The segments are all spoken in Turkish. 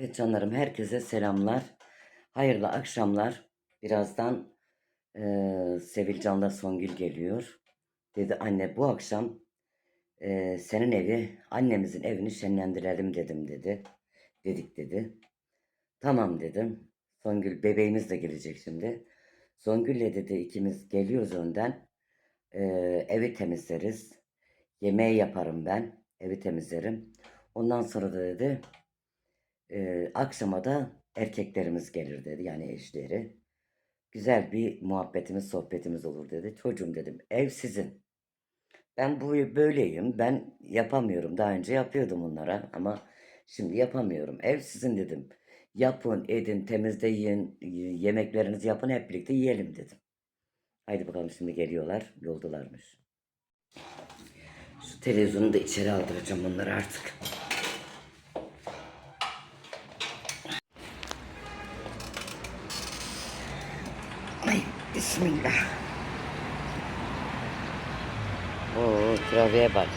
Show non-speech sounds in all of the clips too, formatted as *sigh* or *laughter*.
Evet canlarım herkese selamlar. Hayırlı akşamlar. Birazdan eee Sevilcan'la Songül geliyor. Dedi anne bu akşam eee, senin evi annemizin evini şenlendirelim dedim dedi. Dedik dedi. Tamam dedim. Songül bebeğimiz de gelecek şimdi. Songül'le dedi ikimiz geliyoruz önden. Eee, evi temizleriz. Yemeği yaparım ben. Evi temizlerim. Ondan sonra da dedi Eee, akşama da erkeklerimiz gelir dedi yani eşleri. Güzel bir muhabbetimiz, sohbetimiz olur dedi. Çocuğum dedim ev sizin. Ben bu böyleyim. Ben yapamıyorum. Daha önce yapıyordum onlara ama şimdi yapamıyorum. Ev sizin dedim. Yapın, edin, temizleyin, yemeklerinizi yapın hep birlikte yiyelim dedim. Haydi bakalım şimdi geliyorlar. Yoldalarmış. Şu televizyonu da içeri aldıracağım onları artık. Bismillah. Oo trafiğe bak.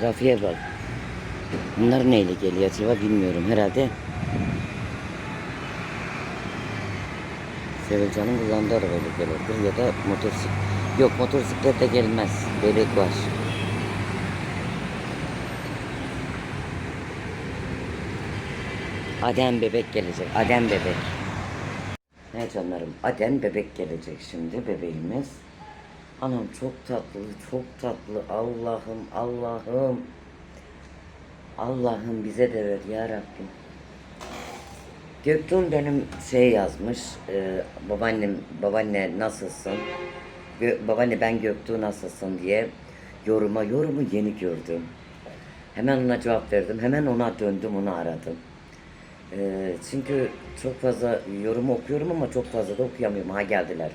Trafiğe bak. Bunlar neyle geliyor acaba bilmiyorum herhalde. Sevilcan'ın kullandığı arabayla geliyordur ya da motosiklet. Yok motosikletle gelmez. Bebek var. Adem bebek gelecek. Adem bebek. Ne canlarım. Adem bebek gelecek şimdi bebeğimiz. Anam çok tatlı, çok tatlı. Allah'ım, Allah'ım. Allah'ım bize de ver ya Rabbim. Göktuğ benim şey yazmış. e, babaannem, babaanne nasılsın? Gö- babaanne ben Göktuğ nasılsın diye yoruma, yorumu yeni gördüm. Hemen ona cevap verdim. Hemen ona döndüm, onu aradım. Ee, çünkü çok fazla yorum okuyorum ama çok fazla da okuyamıyorum. Ha geldiler.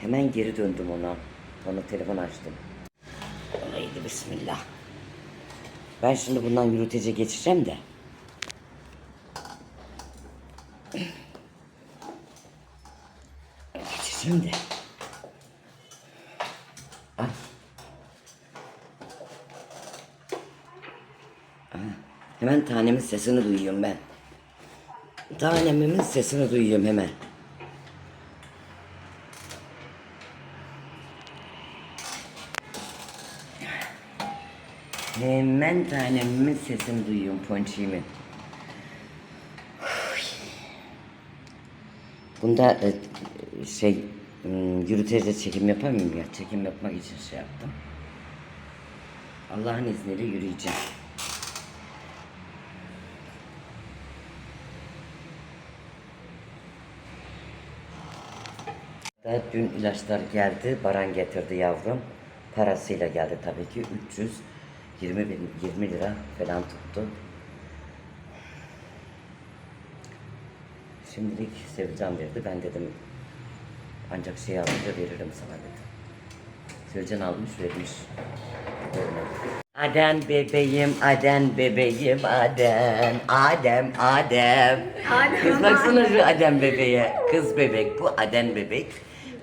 Hemen geri döndüm ona. Ona telefon açtım. Haydi bismillah. Ben şimdi bundan yürütece geçeceğim de. *clears throat* Geçeceğim de. Ay. Aa, Hemen tanemin sesini duyuyorum ben. Tanemimin sesini duyuyorum hemen. Hemen tanemimin sesini duyuyorum ponçiğimin. Bunda e, şey yürütece çekim yapamıyorum ya. Çekim yapmak için şey yaptım. Allah'ın izniyle yürüyeceğim. Da dün ilaçlar geldi. Baran getirdi yavrum. Parasıyla geldi tabii ki. 320 bin, 20 lira falan tuttu. Şimdilik Sevcan verdi. Ben dedim ancak şey alınca veririm sana dedim. Sevcan almış vermiş. Aden bebeğim, Aden bebeğim, Aden, Adem, Adem. Kız baksana şu Adem bebeğe. Kız bebek, bu Aden bebek.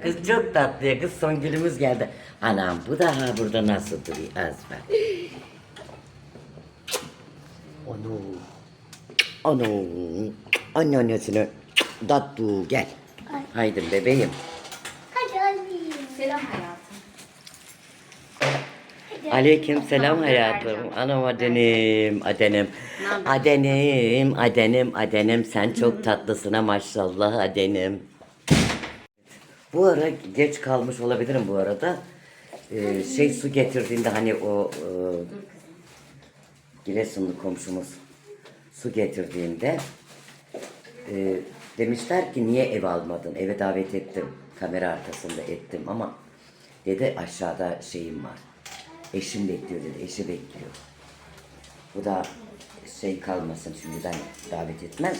Kız çok tatlı ya, kız son günümüz geldi. Anam bu daha burada nasıl duruyor? Az bak. Onu. Onu. Anne annesine. Tatlı gel. Haydi bebeğim. Hadi anne. Selam hayatım. Aleyküm selam hayatım. Anam adenim, adenim. Adenim, adenim, adenim. Sen çok tatlısın ha maşallah adenim. Bu ara geç kalmış olabilirim bu arada. Ee, şey su getirdiğinde hani o e, Giresunlu komşumuz su getirdiğinde e, demişler ki niye ev almadın? Eve davet ettim. Kamera arkasında ettim ama dedi aşağıda şeyim var. Eşim bekliyor dedi. Eşi bekliyor. Bu da şey kalmasın şimdiden davet etmez?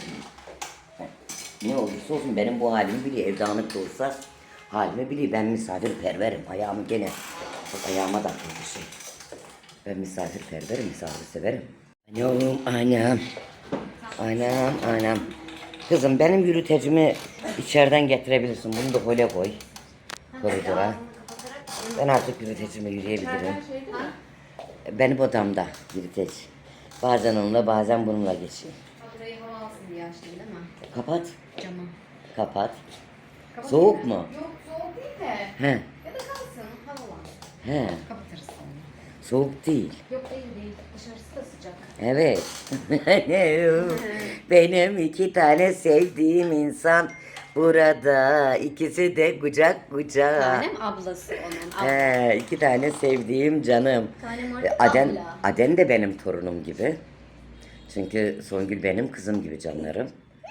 Ne olursa olsun benim bu halimi biliyor. Ev dağınık da olsa halimi biliyor. Ben misafirperverim. Ayağımı gene bak ayağıma da bir şey. Ben misafirperverim, misafir severim. Anam, anam. Anam, anam. Kızım benim yürütecimi içeriden getirebilirsin. Bunu da hole koy. Koridora. Ben artık yürütecime yürüyebilirim. Benim odamda yürüteç. Bazen onunla bazen bununla geçiyor. Burayı hava alsın diye açtın değil mi? Kapat. Camı. Kapat. Soğuk mu? Yok soğuk değil de. He. Ya da kalsın havalansın. He. Kapatırız sonra. Soğuk değil. Yok değil değil. Dışarısı da sıcak. Evet. *laughs* Benim iki tane sevdiğim insan burada. İkisi de kucak kucağa. Tanem ablası onun. Abla. He, iki tane sevdiğim canım. Tanem E, artık Aden, abla. Aden de benim torunum gibi. Çünkü Songül benim kızım gibi canlarım.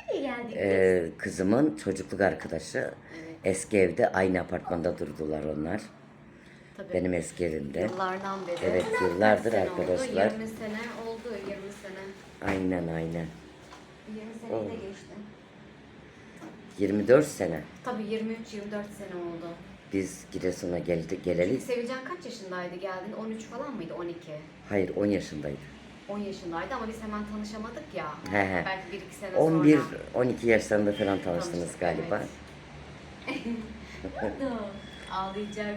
Nereye geldik? Ee, kızımın çocukluk arkadaşı. Eski evde aynı apartmanda durdular onlar. Tabii. Benim eski evimde. Yıllardan beri. Evet, yıllardır Kaç sene arkadaşlar. Oldu? 20 sene oldu. 20 sene. Aynen aynen. 20 seneyi de geçti. 24 sene. Tabii 23-24 sene oldu. Biz Giresun'a geldik, geleli. Sevilcan kaç yaşındaydı geldin? 13 falan mıydı? 12. Hayır 10 yaşındaydı. 10 yaşındaydı ama biz hemen tanışamadık ya. He he. Belki 1-2 sene 11 sonra. 12 yaşlarında falan tanıştınız Tanıştık, galiba. Ağlayacak.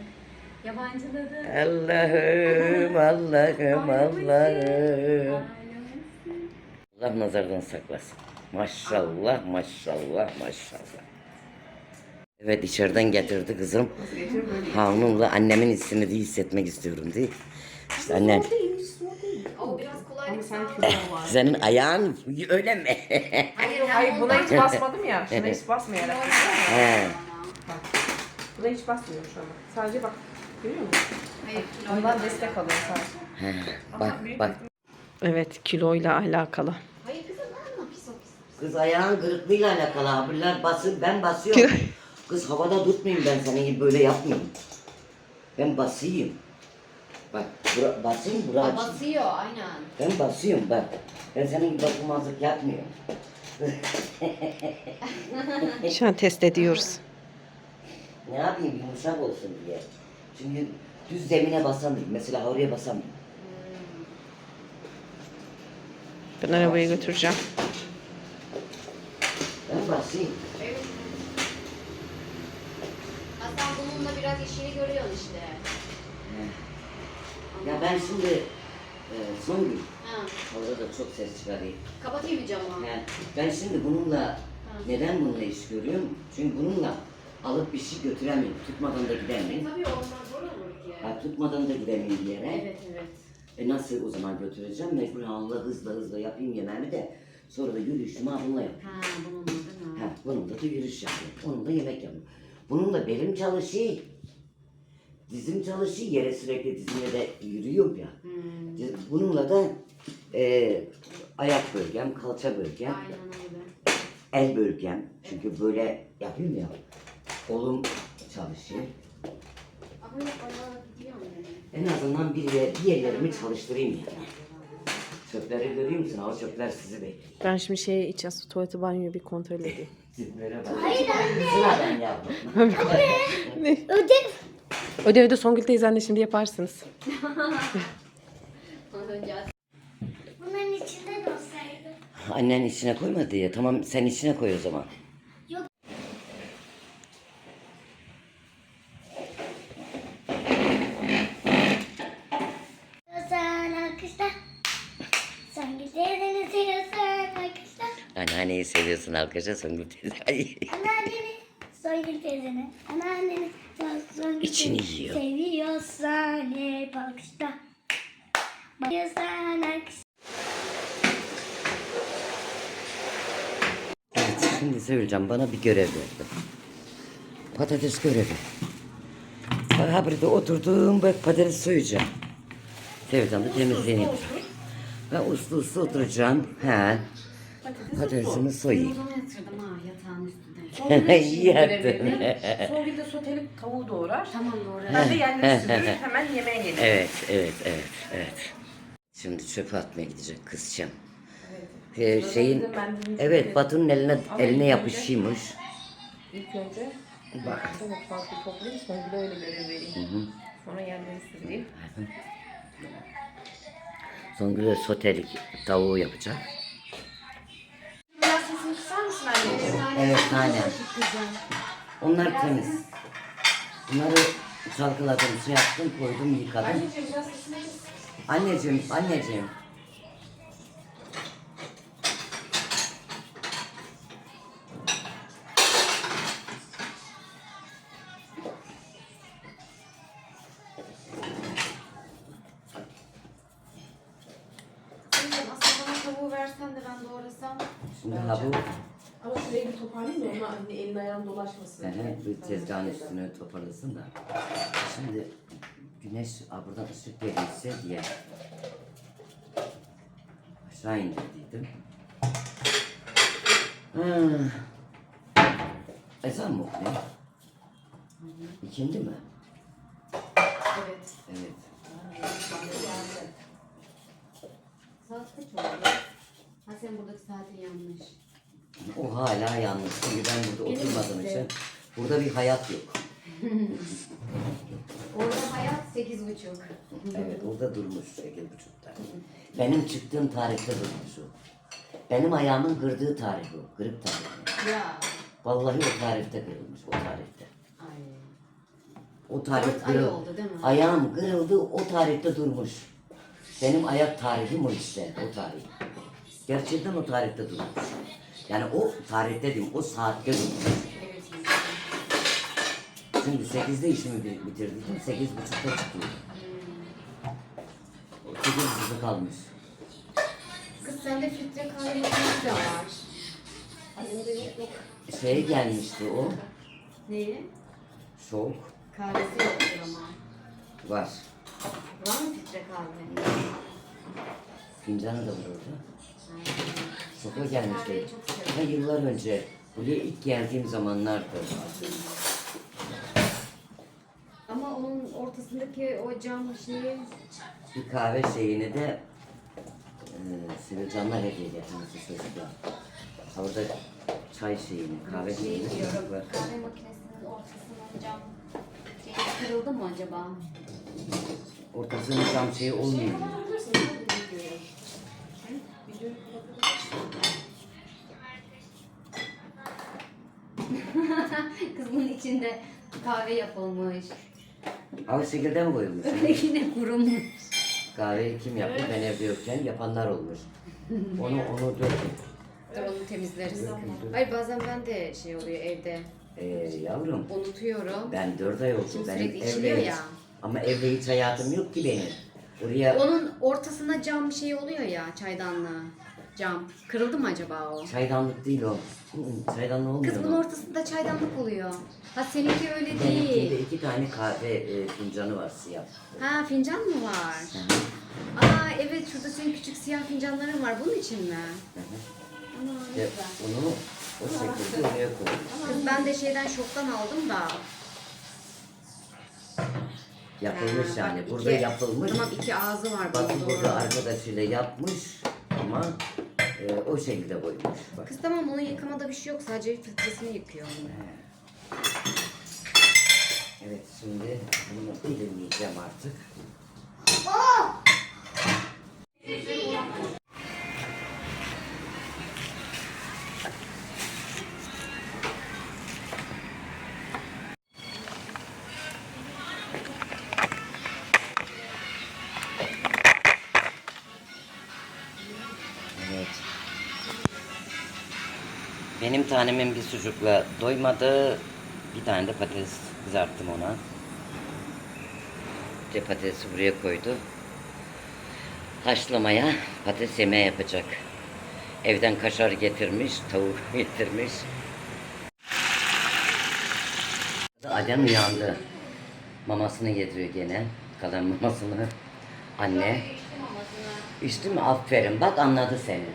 Yabancıladı. Allah'ım Allah'ım Allah'ım. Allah nazardan saklasın. Maşallah maşallah maşallah. Evet içeriden getirdi kızım. Hanımla annemin hissini de hissetmek istiyorum diye. İşte annen O biraz kolaylık senin ayağın öyle mi? Hayır, Hayır buna hiç basmadım ya. Şuna hiç basmayarak. He. Bak. Buna hiç basmıyorum şu an. Sadece bak. Görüyor musun? Hayır, Ondan destek alıyor sadece. He. Bak bak. Evet kiloyla alakalı. Hayır kızım ne pis o pis. Kız ayağın kırıklığıyla alakalı haberler basın ben basıyorum. Kız havada tutmayayım ben senin gibi böyle yapmayayım. Ben basayım. Bak bura, basayım bura Aa, açayım. Basıyor aynen. Ben basıyorum bak. Ben senin gibi bakılmazlık yapmıyorum. Şu an test ediyoruz. Ne yapayım yumuşak olsun diye. Çünkü düz zemine basamıyorum. Mesela oraya basamıyorum. Ben arabaya götüreceğim. Ben basayım. Evet. Ha sen bununla biraz işini görüyorsun işte. Ya ben şimdi e, son gün Ha. orada da çok ses çıkarayım. Kapatayım mı camı? Ben şimdi bununla neden bununla iş görüyorum? Çünkü bununla alıp bir şey götüremiyorum. Tutmadan da gidemiyorum. Tabii onlar zor olur ki. Ha, tutmadan da gidemiyorum bir yere. Evet evet. E nasıl o zaman götüreceğim? Mecbur Allah hızla hızla yapayım yemeğimi de sonra da yürüyüşümü bununla yapayım. Ha bunun değil mi? Ha, bununla da yürüyüş yapıyorum. Onunla yemek yapıyorum. Bununla belim çalışıyor. Dizim çalışıyor. Yere sürekli dizimle de yürüyorum ya. Hmm. Bununla da e, ayak bölgem, kalça bölgem, Aynen öyle. el bölgem. Çünkü böyle yapayım ya. Kolum yani. En azından bir, yer, bir yerlerimi çalıştırayım yani. Çöpleri görüyor musun? O çöpler sizi bekliyor. Ben şimdi şeye içeceğiz. Tuvaleti banyoyu bir kontrol edeyim. *laughs* Çöplere bak. Sıra ben yaptım. *laughs* Ödevi de Songül teyzenle şimdi yaparsınız. *laughs* Bunların içinde de olsaydı. Annen içine koymadı ya. Tamam sen içine koy o zaman. Sen alkışla. Sen güzelini seviyorsun alkışla. Seviyorsun arkadaşlar Songül teyze. Ay. Anneanneni, Songül teyzeni. Anneanneni, Son- Songül İçini teyzeni yiyor. Seviyorsan hep alkışla. Bakıyorsan alkışla. Evet şimdi söyleyeceğim bana bir görev verdi. Patates görevi. Ha burada oturdum bak patates soyacağım. Seveceğim de yapacağım. Ben uslu uslu oturacağım. He. Patatesimi soyayım. Uzun yatırdım ha yatağın üstünde. İyi yaptın. Songül de sotelik tavuğu doğrar. Tamam doğru. Ben de *laughs* yerleri süpürür hemen yemeğe gelirim. Evet, evet, evet, evet. Şimdi çöpe atmaya gidecek kızcağım. Ee, şeyin, evet Batu'nun eline eline yapışıymış. İlk önce bak mutfakta toplayayım Songül'e öyle görev vereyim. Sonra yerleri süpüreyim. Songül'e sotelik tavuğu yapacak. Biraz sesini kısar mısın anneciğim? Evet tane. Onlar temiz. Bunları çalkaladım, şey yaptım, koydum, yıkadım. Anneciğim, anneciğim. Ehe, bir tezgahın üstünü toparlasın da. Şimdi güneş buradan ışık gelirse diye aşağı indirdiydim. Hmm. Ezan mı okuyor? İkindi mi? Evet. Evet. Saat kaç oldu? Ha sen buradaki saatin yanlış. O hala yanlış. Çünkü ben burada Benim oturmadığım için burada bir hayat yok. *laughs* Orada hayat sekiz buçuk. Evet orada durmuş sekiz buçukta. Benim çıktığım tarihte durmuş o. Benim ayağımın kırdığı tarih o. Kırık tarih. Ya. Vallahi o tarihte kırılmış o tarihte. Ay. O tarih ay oldu değil mi? Ayağım kırıldı o tarihte durmuş. Benim ayak tarihim o işte o tarih. Gerçekten o tarihte durmuş. Yani o tarihte değil o saatte durmuş. Şimdi sekizde işimi bi- bitirdim. Sekiz buçukta çıkıyor. O sekiz buçuk kalmış. Kız sende filtre kahve makinesi de var. Annemde yok. Şeye gelmişti o. Neyi? Soğuk. Kahvesi yoktur ama. Var. Var mı filtre kahve? Fincanı da var orada. Soka gelmişti. Kahveyi çok yıllar önce. Buraya ilk geldiğim zamanlardı. Ortasındaki o cam şeyi Bir kahve şeyini de e, Sivilcanlar hediye etmişti çocuklar. Orada çay şeyini, kahve şey şeyini diyorum. çocuklar. Kahve makinesinin ortasının cam şeyi kırıldı mı acaba? Ortasının cam şeyi olmuyor. *laughs* Kızımın içinde kahve yapılmış. Al şekilde mi koyulmuş? *laughs* Yine kurumuş. Kahveyi kim yaptı? Ben evde yokken yapanlar olmuş. Onu *laughs* onu. Dur onu temizleriz. Dökün, dökün. Hayır bazen ben de şey oluyor evde. Ee, yavrum Unutuyorum. ben dört ay oldu. Şimdi Benim sürekli evde içiliyor ya. Ama evde hiç hayatım yok ki benim. Oraya Onun ortasına cam şey oluyor ya çaydanlığı. Cam. Kırıldı mı acaba o? çaydanlık değil o. Çaydanlık olmuyor. Kız bunun ortasında çaydanlık oluyor. Ha seninki öyle Benimkinde değil. iki tane kahve e, fincanı var siyah. Ha fincan mı var? Hı hı, Aa evet şurada senin küçük siyah fincanların var. Bunun için mi? hı hı. Ana ne İşte güzel. onu o şekilde oraya koy. Kız ben de şeyden şoktan aldım da. Yapılmış Ha, yani. bak Burada iki- yapılmış. Tamam iki ağzı var Bak bunun burada doğru. arkadaşıyla yapmış ama e, o şekilde koymuş. Bak. Kız tamam onun yıkamada bir şey yok. Sadece filtresini yıkıyor onu. Evet şimdi bunu dilimleyeceğim artık. Benim tanemin bir sucukla doymadı. Bir tane de patates kızarttım ona. De patatesi buraya koydu. Haşlamaya patates yemeği yapacak. Evden kaşar getirmiş, tavuk *laughs* getirmiş. Adem uyandı. Mamasını yediriyor gene. Kalan mamasını. Anne. İçti mi? Aferin. Bak anladı seni.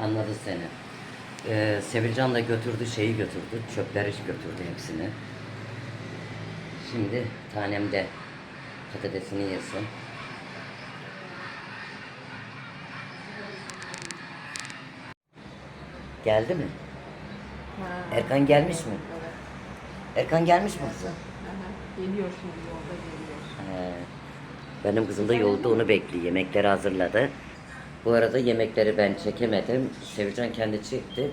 Anladı seni. Ee, Sevilcan da götürdü şeyi götürdü. Çöpleri götürdü hepsini. Şimdi tanem de patatesini yesin. Geldi mi? Ha. Erkan gelmiş mi? Erkan gelmiş mi kızım? Geliyor şimdi yolda geliyor. He. Benim kızım da yolda onu bekliyor. Yemekleri hazırladı. Bu arada yemekleri ben çekemedim. Sevilcan kendi çekti.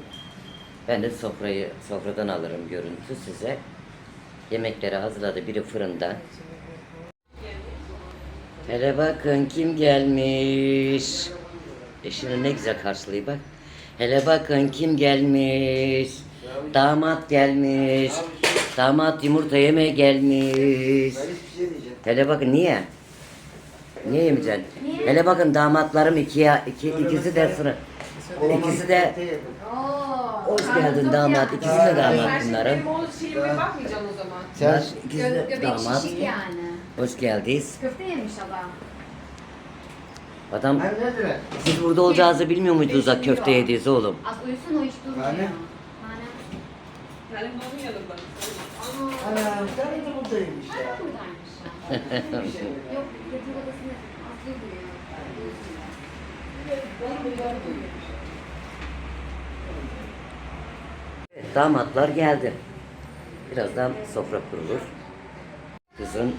Ben de sofrayı sofradan alırım görüntü size. Yemekleri hazırladı. Biri fırında. Hele bakın kim gelmiş. Eşini ne güzel karşılıyor bak. Hele bakın kim gelmiş. Damat gelmiş. Damat yumurta yemeye gelmiş. Hele bakın niye? Niye yemeyeceksin? Hele bakın damatlarım ikiye, iki, ikisi de sıra. İkisi de hoş geldin damat. İkisi de damat bunların. Benim o şeyime bakmayacaksın o zaman. Bunlar ikisi Gö de göbek damat. şişik yani. Hoş geldiniz. Köfte yemiş adam. Adam siz burada olacağınızı bilmiyor muydunuz da köfte yediğiniz oğlum? Az uyusun o hiç durmuyor. Anne. Anne. Yani bunun yanında. Aa. Anam sen ya. Duruyor. Damatlar geldi. Birazdan sofra kurulur. Kızın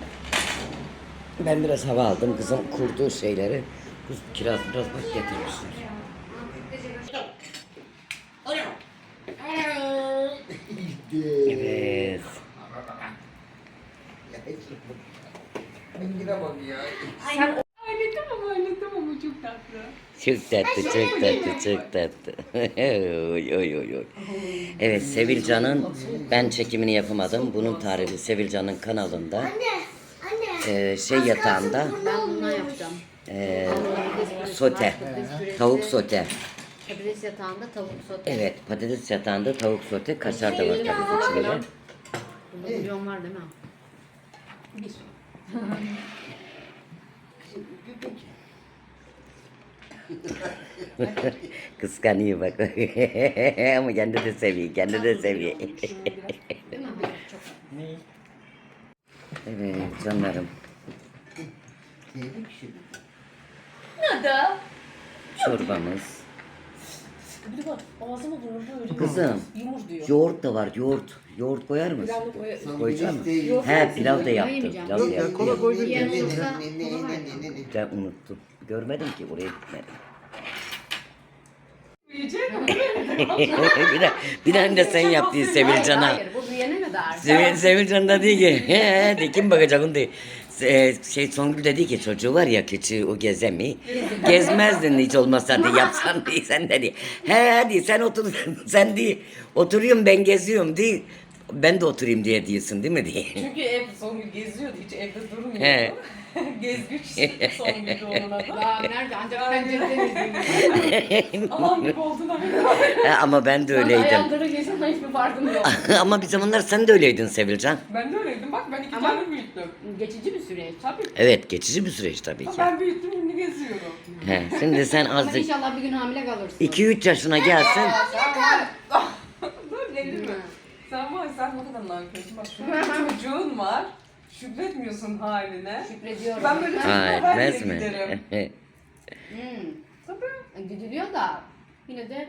ben biraz hava aldım. Kızın kurduğu şeyleri kız kiraz biraz bak getirmişler. Evet. Mengine bak ya. Aile tamam aile tamam o çok tatlı. Çok tatlı, çok tatlı, çok *laughs* tatlı. oy, oy, oy, oy. Evet, Sevilcan'ın ben çekimini yapamadım. Bunun tarifi Sevilcan'ın kanalında. Anne, anne. Ee, şey yatağında Ben bundan yapacağım. ee, sote, tavuk sote. Patates yatağında tavuk sote. Evet, patates yatağında tavuk sote, kaşar da var tabii içinde. Burada bulyon var değil mi? *laughs* Kıskanıyor bak. *laughs* Ama kendi de seviyor, kendi de seviyor. *laughs* Evet canlarım. Nada? Çorbamız. Bir de bak ağzıma vurur böyle. Kızım, Yumur diyor. yoğurt da var, yoğurt. Yoğurt koyar mısın? Pilavlı koy. Sen Koyacak mısın? değil. He pilav da yaptım. Yemeyeceğim. Pilav da Yok ya yaptım. kola koydun. Yiyen olursa var. Ben unuttum. Görmedim ki buraya gitmedim. Yiyecek mi? *laughs* bir de bir tane de sen yaptın Sevilcan'a. Hayır bu büyüyene kadar. Sevil, Sevilcan da diyor ki *laughs* he de kim bakacak onu diyor. Se- Şey Songül dedi ki çocuğu var ya küçüğü o gezemi. *laughs* Gezmezdin hiç olmazsa diye *laughs* yapsan diye sen dedi. He hadi sen otur *laughs* sen diye oturuyorum ben geziyorum diye. Ben de oturayım diye diyorsun değil mi diye. Çünkü ev Songül geziyordu hiç evde durmuyordu. He. *laughs* Gezgüç *laughs* Songül'dü onun adı. Daha nerede ancak pencerede yüzüyor. Aman bir olduğuna bir *laughs* He, ama ben de öyleydim. ayağımda geziyorum hiçbir farkım yok. ama bir zamanlar sen de öyleydin Sevilcan. Ben de öyleydim bak ben iki Ama- tane büyüttüm. Geçici bir süreç. Tabii. Evet geçici bir süreç tabii ki. Ben büyüttüm şimdi geziyorum. He, şimdi sen Ama azıcık inşallah bir gün hamile kalırsın. 2-3 yaşına gelsin. Dur delirme. Sen var sen ne kadar nankörsün. Bak şu çocuğun var. Şükretmiyorsun haline. Şükrediyorum. Ben böyle Ha çocuğuma ben etmez bile mi? giderim. *laughs* Hmm. Tabii. Gidiliyor da yine de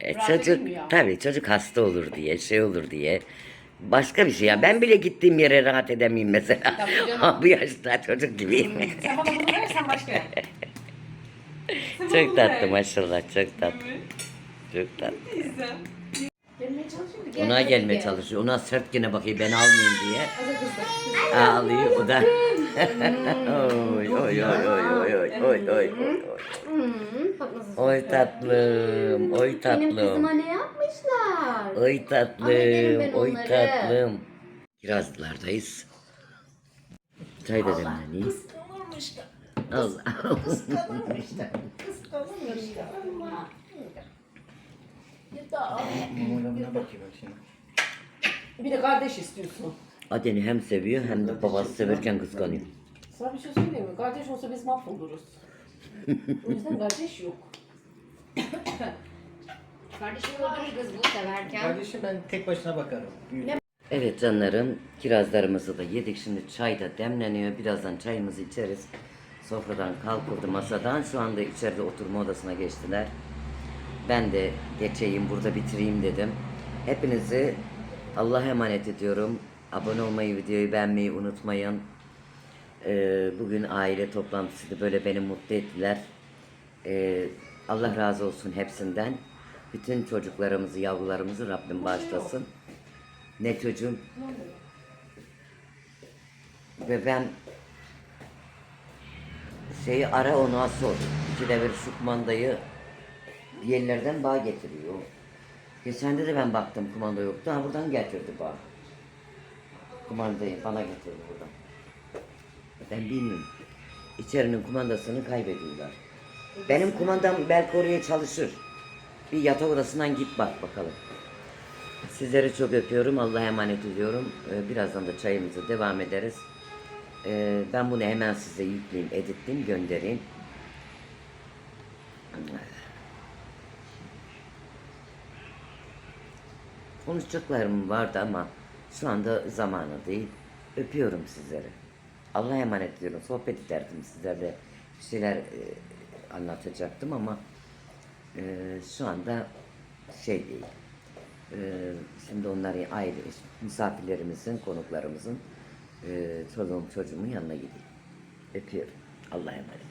E, Rahat çocuk edilmiyor. tabii çocuk hasta olur diye şey olur diye başka bir şey ya ben bile gittiğim yere rahat edemeyim mesela Tabii *laughs* canım. Bu yaşta çocuk gibiyim Sen bana bunu verirsen başka yer. *laughs* Sen bana çok bunu tatlı ver. maşallah çok tatlı Evet. çok tatlı Neyse. Gelmeye çalışıyor da ona gelmedi gelmeye ki. çalışıyor. Ona sert gene bakıyor ben almayayım diye. Ağlıyor o da. *laughs* oy oy oy oy oy oy oy oy oy. Hmm, bak nasıl oy süslü. tatlım oy Benim kızıma tatlım. ne yapmışlar? oy tatlım ben oy onları. tatlım. Kirazlardayız. Çay da demleneyim. Allah *laughs* Numaramına bakayım bak şimdi. Bir de kardeş istiyorsun. Adeni hem seviyor hem de babası severken kıskanıyor. Sana bir şey söyleyeyim mi? Kardeş olsa biz mahvoluruz. o yüzden kardeş yok. Kardeşim öldürür kız bu severken. Kardeşim ben tek başına bakarım. Büyük. Evet canlarım kirazlarımızı da yedik. Şimdi çay da demleniyor. Birazdan çayımızı içeriz. Sofradan kalkıldı masadan. Şu anda içeride oturma odasına geçtiler. Ben de geçeyim burada bitireyim dedim. Hepinizi Allah'a emanet ediyorum. Abone olmayı, videoyu beğenmeyi unutmayın. Ee, bugün aile toplantısıydı. Böyle beni mutlu ettiler. Ee, Allah razı olsun hepsinden. Bütün çocuklarımızı, yavrularımızı Rabbim bağışlasın. Ne çocuğum? Ve ben şeyi ara ona sor. İkide bir şu kumandayı bir yerlerden bağ getiriyor. Geçen de de ben baktım kumanda yoktu. Ha buradan getirdi bağ. Kumandayı bana getirdi buradan. Ben bilmiyorum. içerinin kumandasını kaybediyorlar. Benim kumandam belki oraya çalışır. Bir yatak odasından git bak bakalım. Sizleri çok öpüyorum. Allah'a emanet ediyorum. Ee, Birazdan da çayımıza devam ederiz. Ee, Ben bunu hemen size yükleyeyim, editleyeyim, göndereyim. Konuşacaklarım vardı ama şu anda zamanı değil. Öpüyorum sizleri. Allah'a emanet ediyorum. Sohbet ederdim sizlerle. Bir şeyler e, anlatacaktım ama e, şu anda şey değil. E, şimdi onları aile, misafirlerimizin, konuklarımızın e, çoluğum çocuğumun yanına gideyim. Öpüyorum. Allah'a emanet.